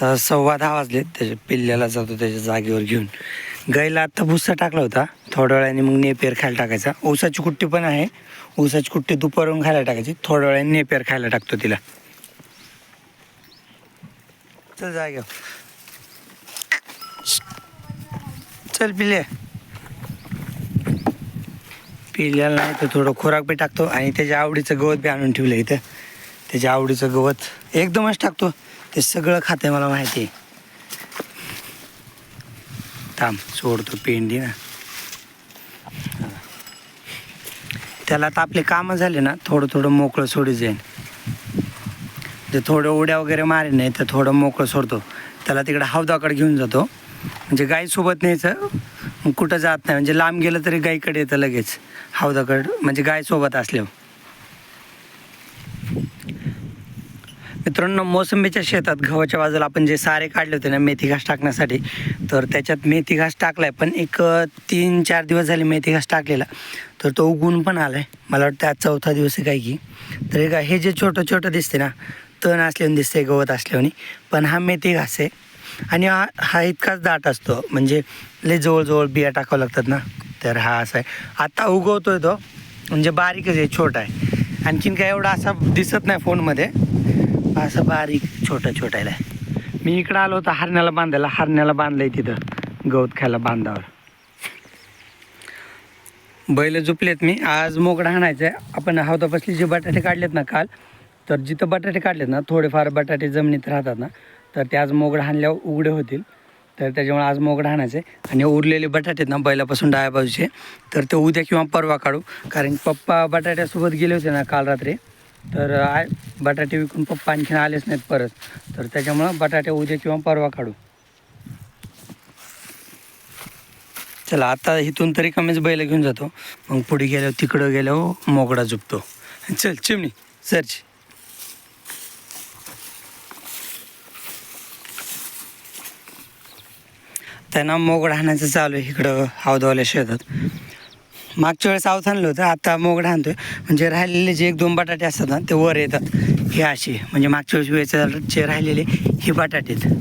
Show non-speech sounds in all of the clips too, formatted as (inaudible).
आता सव्वा दहा वाजले त्याच्या पिल्ल्याला जातो त्याच्या जागेवर घेऊन. गाईला आत्ता भुस्सा टाकला होता थोड्या वेळाने मग नेपेर खायला टाकायचा. ऊसाची कुट्टी पण आहे ऊसाची कुट्टी दुपारून खायला टाकायची थोड्या वेळाने नेपेर खायला टाकतो तिला. चल जागे चल पिल्ले. पिल्याला नाही तर थोडं खोराक बी टाकतो आणि त्याच्या आवडीचं गवत बी आणून ठेवलं इथं. त्याच्या आवडीचं गवत एकदमच टाकतो. ते सगळं खाते मला माहिती. आहे थांब सोडतो पेंडी ना. त्याला आता आपले कामं झाले ना थोडं थोडं मोकळं सोडी जाईन. ते थोडं उड्या वगैरे मारेन नाही तर थोडं मोकळं सोडतो. त्याला तिकडे हौदाकडे घेऊन जातो. म्हणजे गाईसोबत न्यायचं मग कुठं जात नाही. म्हणजे लांब गेलं तरी गाईकडे येतं लगेच. हौदाकड म्हणजे गायसोबत असल्यावर. मित्रांनो मोसंबीच्या शेतात गव्हाच्या बाजूला आपण जे सारे काढले होते ना मेथी घास टाकण्यासाठी तर त्याच्यात मेथी घास टाकलाय. पण एक तीन चार दिवस झाले मेथी घास टाकलेला. तर तो उगून पण आलाय. मला वाटतं आज चौथा दिवस आहे काय की. तर हे काय हे जे छोटं छोटं दिसते ना तण असल्याने दिसते गवत असल्याने पण हा मेथी घास आहे. आणि हा हा इतकाच दाट असतो. म्हणजे लय जवळजवळ बिया टाकावं लागतात ना. तर हा असा आहे. आता उगवतोय तो. म्हणजे बारीकच आहे छोटा आहे. आणखीन काय एवढा असा दिसत नाही फोनमध्ये. असं बारीक छोटा छोटायला. मी इकडं आलो होतो हरण्याला बांधायला. हरण्याला बांधलंय तिथं गवत खायला बांधावर. बैल झुपलेत मी. आज मोगडा आणायचं आहे आपण हौदापासली जे बटाटे काढलेत ना काल तर जिथं बटाटे काढलेत ना थोडेफार बटाटे जमिनीत राहतात ना तर ते आज मोगडा हाणल्यावर उघडे होतील. तर त्याच्यामुळे आज मोगडा आणायचं आहे आणि उरलेले बटाटे आहेत ना बैलापासून डाव्या बाजूचे तर ते उद्या किंवा परवा काढू. कारण पप्पा बटाट्यासोबत गेले होते ना काल रात्री. तर आय बटाटे विकून पप्पा आणखीन आलेच नाहीत परत. तर त्याच्यामुळं बटाटे उद्या किंवा परवा काढू. चला आता इथून तरी कमीच बैल घेऊन जातो. मग पुढे गेल्यावर तिकडं गेल्यावर मोगडा झुपतो. चल चिमणी सरच. त्यांना मोगडा हाणायचं चालू आहे इकडं हौदावाल्या शेतात. मागच्या वेळेस आवत आणलं होतं आता मोगडा आणतोय. म्हणजे राहिलेले जे एक दोन बटाटे असतात ना ते वर येतात. हे असे. म्हणजे मागच्या वेळेस जे राहिलेले हे बटाटे आहेत.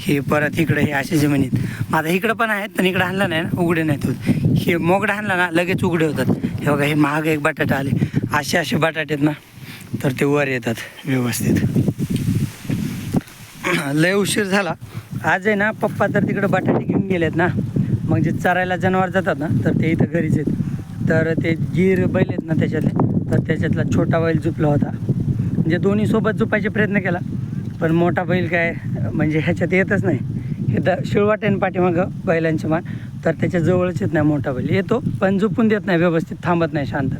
हे परत इकडं हे असे जमिनीत. मग आता इकडं पण आहेत पण इकडं आणलं नाही ना उघडे नाहीत होत. हे मोगडा आणला ना लगेच उघडे होतात. हे बघा हे महाग एक बटाटा आले. असे असे बटाटे आहेत ना तर ते वर येतात व्यवस्थित. लय उशीर झाला. आज आहे ना पप्पा तर तिकडं बटाटे घेऊन गेलेत ना. मग जे चरायला जनावर जातात ना तर ते इथं घरीच आहेत. तर ते गीर बैल आहेत ना त्याच्यातले तर त्याच्यातला छोटा बैल झुपला होता. म्हणजे दोन्ही सोबत झुपायचे प्रयत्न केला पण मोठा बैल काय म्हणजे ह्याच्यात येतच नाही. हे द शिळवाटेन पाठीमागं बैलांचे मान तर त्याच्या जवळच येत नाही मोठा बैल. येतो पण झुपून देत नाही व्यवस्थित थांबत नाही शांत.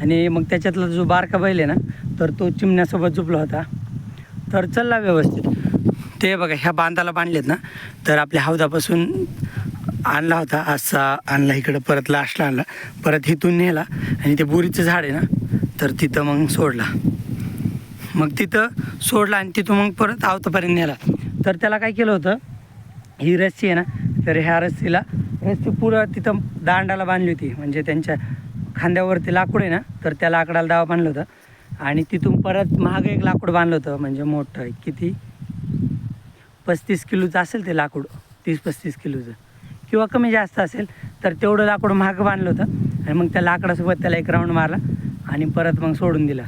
आणि मग त्याच्यातला जो बारका बैल आहे ना तर तो चिमण्यासोबत झुपला होता. तर चलला व्यवस्थित. ते बघा ह्या बांधाला बांधलेत ना तर आपल्या हौदापासून आणला होता असा आणला इकडं परत लास्टला आणला. परत इथून नेला. आणि ते बोरीचं झाड आहे ना तर तिथं मग सोडला. मग तिथं सोडला आणि तिथून मग परत आवतापर्यंत नेला. तर त्याला काय केलं होतं ही रस्सी आहे ना तर ह्या रस्सीला रस्सी पुरं तिथं दांडाला बांधली होती. म्हणजे त्यांच्या खांद्यावरती लाकूड आहे ना तर त्या लाकडाला दावा बांधलं होतं. आणि तिथून परत महाग एक लाकूड बांधलं होतं म्हणजे मोठं किती? पस्तीस किलोचं असेल ते लाकूड तीस पस्तीस किलोचं. किंवा कमी जास्त असेल तर तेवढं लाकूड महाग बांधलं होतं. आणि मग त्या लाकडासोबत त्याला एक राऊंड मारला आणि परत मग सोडून दिला.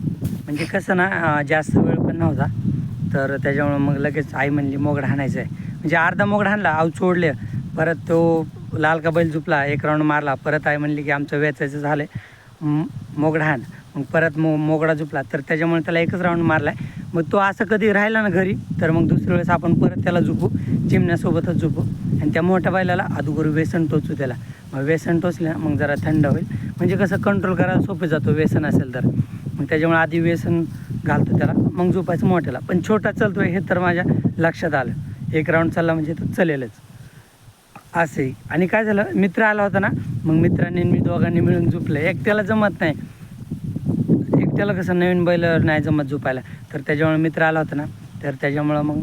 म्हणजे कसं ना जास्त वेळ पण नव्हता. तर त्याच्यामुळं मग लगेच आई म्हणली मोगड हाणायचं आहे. म्हणजे अर्धा मोगड हाणला आऊ सोडले परत तो लाल का बैल झुपला एक राऊंड मारला. परत आई म्हणली की आमचं वेचायचं झालं आहे मोगडा हाण. मग परत मो मोगडा झुपला. तर त्याच्यामुळे त्याला एकच राऊंड मारला आहे मग तो असं कधी राहिला ना घरी तर मग दुसऱ्या वेळेस आपण परत त्याला झुपू चिमण्यासोबतच झुपू. आणि त्या मोठ्या बैलाला अगोदर व्यसन टोचू त्याला. मग व्यसन टोचल्या मग जरा थंड होईल. म्हणजे कसं कंट्रोल करायला सोपं जातो व्यसन असेल तर. मग त्याच्यामुळे आधी व्यसन घालतो त्याला मग झोपायचं मोठ्याला. पण छोटा चालतो हे तर माझ्या लक्षात आलं. एक राऊंड चालला म्हणजे तो चलेलच. असे आणि काय झालं मित्र आला होता ना मग मित्रांनी मी दोघांनी मिळून झोपलं. एकट्याला जमत नाही. त्याला कसं नवीन बैल नाही जमत झोपायला. तर त्याच्यामुळे मित्र आला होता ना तर त्याच्यामुळं मग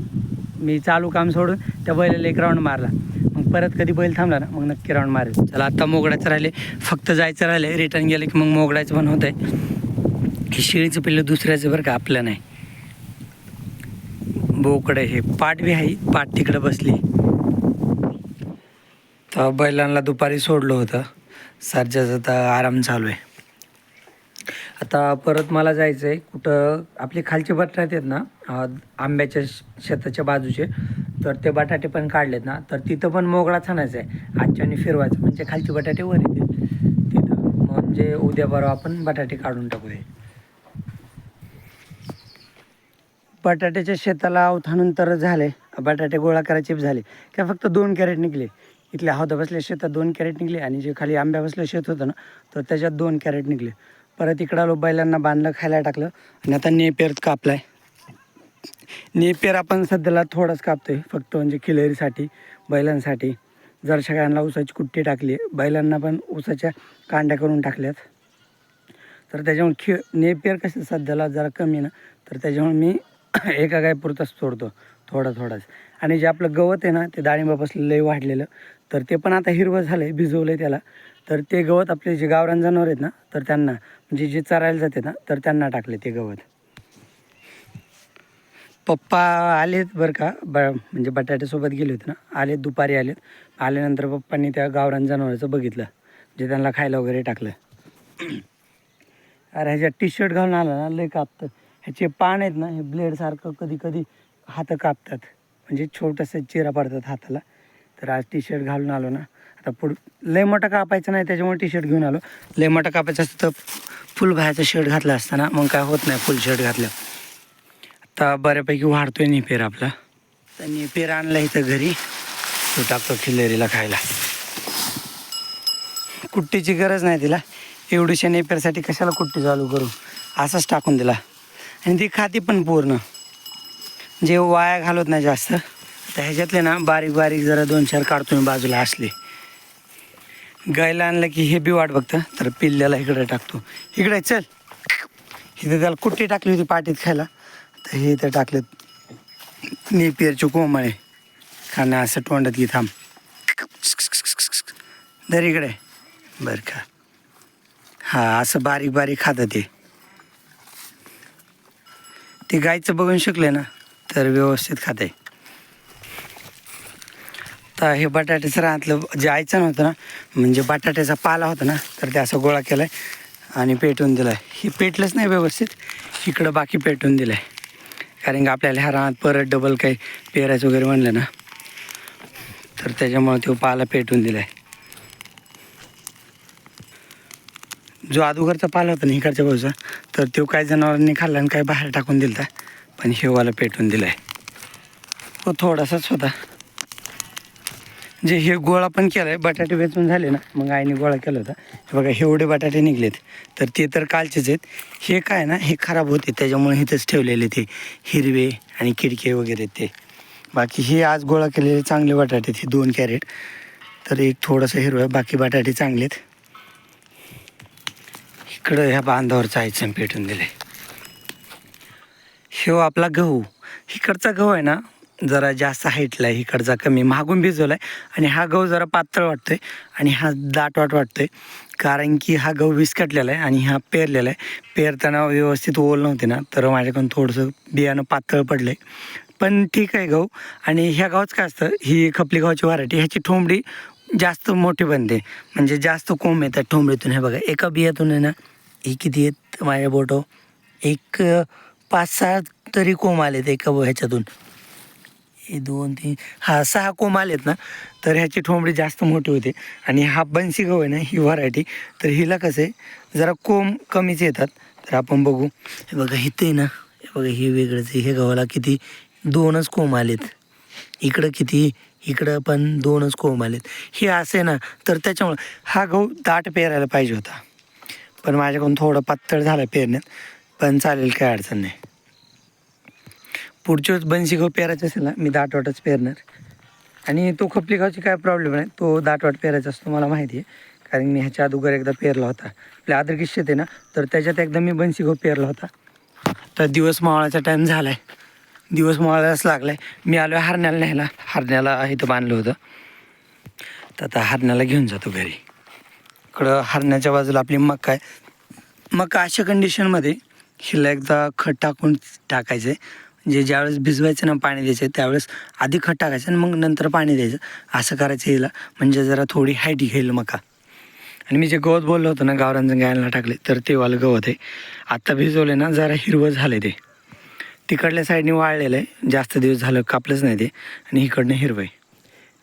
मी चालू काम सोडून त्या बैलाला एक राऊंड मारला. मग परत कधी बैल थांबला ना मग नक्की राऊंड मारेल. चला आत्ता मोगडायचं राहिले फक्त जायचं राहिले रिटर्न गेलं की मग मोगडायचं पण होत आहे हे शिळीचं पिल्लं दुसऱ्याचं बरं का आपलं नाही. बोकडे हे पाट बी आहे पाट तिकडं बसली. तर बैलांना दुपारी सोडलं होतं. सरच्याचा तर आराम चालू आहे. आता परत मला जायचं आहे कुठं आपले खालचे बटाटे आहेत ना आंब्याच्या श- शेताच्या बाजूचे तर ते बटाटे पण काढलेत ना तर तिथं पण मोगळा छानायचा आहे आजच्याने फिरवायचं म्हणजे खालचे बटाटे वर येतील तिथं. म्हणजे उद्या बरं आपण बटाटे काढून टाकूया. बटाट्याच्या शेताला अवथानंतर झाले बटाटे गोळा करायचे झाले काय फक्त दोन कॅरेट निघले. इथल्या हौदा बसल्या शेतात दोन कॅरेट निघले आणि जे खाली आंब्या बसलं शेत होतं ना तर त्याच्यात दोन कॅरेट निघले. परत इकडं आलो बैलांना बांधलं खायला टाकलं. आणि आता नेपेर कापलाय. नेपेर आपण सध्याला थोडंच कापतोय फक्त म्हणजे किलेरीसाठी बैलांसाठी. जर सगळ्यांना ऊसाची कुट्टी टाकली बैलांना पण ऊसाच्या कांड्या करून टाकल्यात. तर त्याच्यामुळे खि नेपियर कसं सध्याला जरा कमी ना तर त्याच्यामुळे मी (coughs) एका गायपुरताच तोडतो. थोडा थोडाच. आणि जे आपलं गवत आहे ना ते डाळिंबापासून लय वाढलेलं. तर ते पण आता हिरवं झालं आहे भिजवलं आहे त्याला. तर ते गवत आपले जे गावरान जनावर आहेत ना तर त्यांना म्हणजे जे चरायला जाते ना तर त्यांना टाकले ते गवत. पप्पा आलेत बरं का ब म्हणजे बटाट्यासोबत गेले होते ना आलेत दुपारी आलेत. आल्यानंतर पप्पांनी त्या गावरान जनावराचं बघितलं जे त्यांना खायला वगैरे टाकलं. अरे ह्याच्यात टी शर्ट घालून आला ना लय कापतं. ह्याचे पान आहेत ना हे ब्लेडसारखं कधी कधी हात कापतात. म्हणजे छोटंसं चिरा पडतात हाताला. तर आज टी शर्ट घालून आलो ना. आता पुढ लय मोठा कापायचं नाही त्याच्यामुळे टी शर्ट घेऊन आलो. लय मोठा कापायचं असतं तर फुल बाहेरचा शर्ट घातला असताना मग काय होत नाही फुल शर्ट घातलं आता बऱ्यापैकी वाढतोय निपेर आपला. तर निपेर आणला इथं घरी. तो टाकतो खिल्लेरीला खायला. कुट्टीची गरज नाही तिला. एवढीशा नेपेरसाठी कशाला कुट्टी चालू करू? असंच टाकून दिला. आणि ती खाती पण पूर्ण. जे वाया घालत नाही जास्त तर ह्याच्यातले ना बारीक बारीक जरा दोन चार काढतो मी बाजूला असले. गायला आणलं की हे बी वाट बघतं तर पिल्ल्याला इकडे टाकतो. इकडे चल. इथे त्याला कुट्टी टाकली होती पाठीत खायला. तर हे इथं टाकलेत नेपियरचे कोंबळे खाणं असं तोंडात की थांब. दर इकडे. बरं का. हा असं बारीक बारीक खातं ते. ते गायचं बघून शिकले ना. तर व्यवस्थित खाते. तर हे बटाट्याचं रानातलं जे आयचं नव्हतं ना म्हणजे बटाट्याचा पाला होता ना तर ते असं गोळा केला आहे आणि पेटवून दिलं आहे हे पेटलंच नाही व्यवस्थित इकडं बाकी पेटवून दिलं आहे कारण की आपल्याला ह्या रानात परत डबल काही पेरायचं वगैरे म्हणलं ना तर त्याच्यामुळे तो पाला पेटवून दिला आहे जो अगोदरचा पाला होता ना इकडच्या बाजूचा तर तो काही जनावरांनी खाल्ला आणि काही बाहेर टाकून दिला पण हिवाला पेटवून दिला आहे तो थोडासाच होता जे हे गोळा पण केला आहे बटाटे वेचून झाले ना मग आईने गोळा केला होता. हे बघा एवढे बटाटे निघलेत. तर ते तर कालचेच आहेत. हे काय ना हे खराब होते त्याच्यामुळे इथंच ठेवलेले ते हिरवे आणि किडके वगैरे ते. बाकी हे आज गोळा केलेले चांगले बटाटे हे दोन कॅरेट. तर एक थोडंसं हिरवं आहे बाकी बटाटे चांगले आहेत. इकडं ह्या बांधावर जायचं पेटून दिले. ह्यो हो आपला गहू. इकडचा गहू आहे ना जरा जास्त हाईटला आहे इकडचा कमी. मागून भिजवला आहे आणि हा गहू जरा पातळ वाटतोय आणि हा दाट वाट वाटतो वाटतोय. कारण की हा गहू विस्कटलेला आहे आणि हा पेरलेला आहे. पेरताना व्यवस्थित ओल नव्हते ना तर माझ्याकडून थोडंसं बियाणं पातळ पडलं. आहे पण ठीक आहे गहू. आणि ह्या गावच काय असतं ही खपली गावची व्हरायटी ह्याची ठोंबडी जास्त मोठी बनते. म्हणजे जास्त कोंब येतात ठोंबडीतून. हे बघा एका बियातून आहे ना हे किती आहेत माझ्या बोटो? एक पाच सहा तरी कोंब आलेत एका ह्याच्यातून. हे दोन तीन हा सहा कोंब आलेत ना तर ह्याची ठोंबडी जास्त मोठी होते. आणि हा बन्सी गहू आहे ना ही व्हरायटी. तर हिला कसं आहे जरा कोंब कमीच येतात. तर आपण बघू. हे बघा इथे ना हे बघा हे वेगळंच आहे. हे गव्हाला किती दोनच कोंब आलेत. इकडं किती इकडं पण दोनच कोंब आलेत. हे असे ना तर त्याच्यामुळं हा गहू दाट पेरायला पाहिजे होता. पण माझ्याकडून थोडं पातळ झालं पेरण्यात. पण चालेल काय अडचण नाही. पुढच्या वेळेस बनशी पेरायचं पेरायचा असेल ना मी दाटवाटच पेरणार. आणि तो खपली गावची काय प्रॉब्लेम नाही तो दाटवाट पेरायचा असतो मला माहिती आहे. कारण मी ह्याच्या अगोदर एकदा पेरला होता. आपल्या आदर शेत आहे ना तर त्याच्यात एकदा मी बनशी पेरला होता. तर दिवस मावळाचा टाईम झाला आहे दिवस मावळायलाच लागला आहे मी आलो हरण्याला न्यायला. हरण्याला इथं बांधलं होतं. तर आता हरण्याला घेऊन जातो घरी. इकडं हरण्याच्या बाजूला आपली मका आहे. मका अशा कंडिशनमध्ये हिला एकदा खत टाकून टाकायचं. आहे जे म्हणजे ज्यावेळेस भिजवायचं ना पाणी द्यायचं त्यावेळेस आधी खत टाकायचं आणि मग नंतर पाणी द्यायचं. असं करायचं हिला. म्हणजे जरा थोडी हाईट घेईल मका. आणि मी जे गवत बोललो होतो ना गावरांजण गायला टाकले तर ते वालं गवत आहे. आत्ता भिजवले ना जरा हिरवं झालं ते. तिकडल्या साईडने वाळलेलं आहे. जास्त दिवस झालं कापलंच नाही ते. आणि इकडनं हिरवं आहे.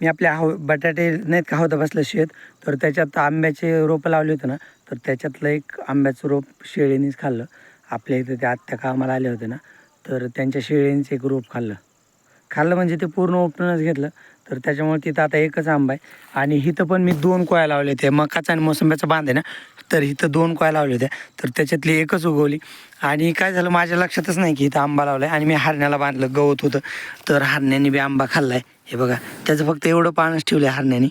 मी आपल्या हव बटाटे नाहीत का होतं बसलं शेत तर त्याच्यात आंब्याचे रोपं लावले होते ना तर त्याच्यातलं एक आंब्याचं रोप शेळीनेच खाल्लं. आपल्या इथं ते आत्या कामाला आले होते ना तर त्यांच्या शेळींचं एक रोप खाल्लं. खाल्लं म्हणजे ते पूर्ण ओपनच घेतलं तर त्याच्यामुळे तिथं आता एकच आंबा आहे. आणि इथं पण मी दोन कोया लावले होते मकाचा आणि मोसंब्याचा बांध आहे ना तर इथं दोन कोया लावल्या होत्या. तर त्याच्यातली एकच उगवली. आणि काय झालं माझ्या लक्षातच नाही की इथं आंबा लावला आहे आणि मी हरण्याला बांधलं गवत होतं. तर हरण्याने बी आंबा खाल्ला आहे हे बघा त्याचं फक्त एवढं पानच ठेवलं आहे हरण्याने.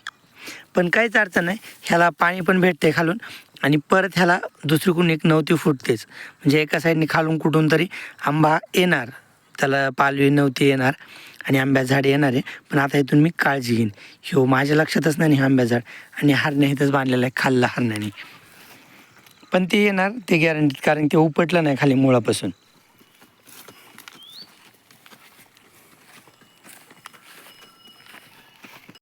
पण काहीच अडचण नाही. ह्याला पाणी पण भेटते खालून. आणि परत ह्याला दुसरीकडून एक नवती फुटतेच. म्हणजे एका साईडने खालून कुठून तरी आंबा येणार. त्याला पालवी नव्हती येणार. आणि आंब्या झाड येणार आहे. पण आता इथून मी काळजी घेईन. हो माझ्या लक्षातच नाही आंब्या झाड. आणि हरण्या इथंच बांधलेलं आहे खाल्ला हरण्याने. पण ते येणार ते गॅरंटीत कारण ते उपटलं नाही खाली मुळापासून.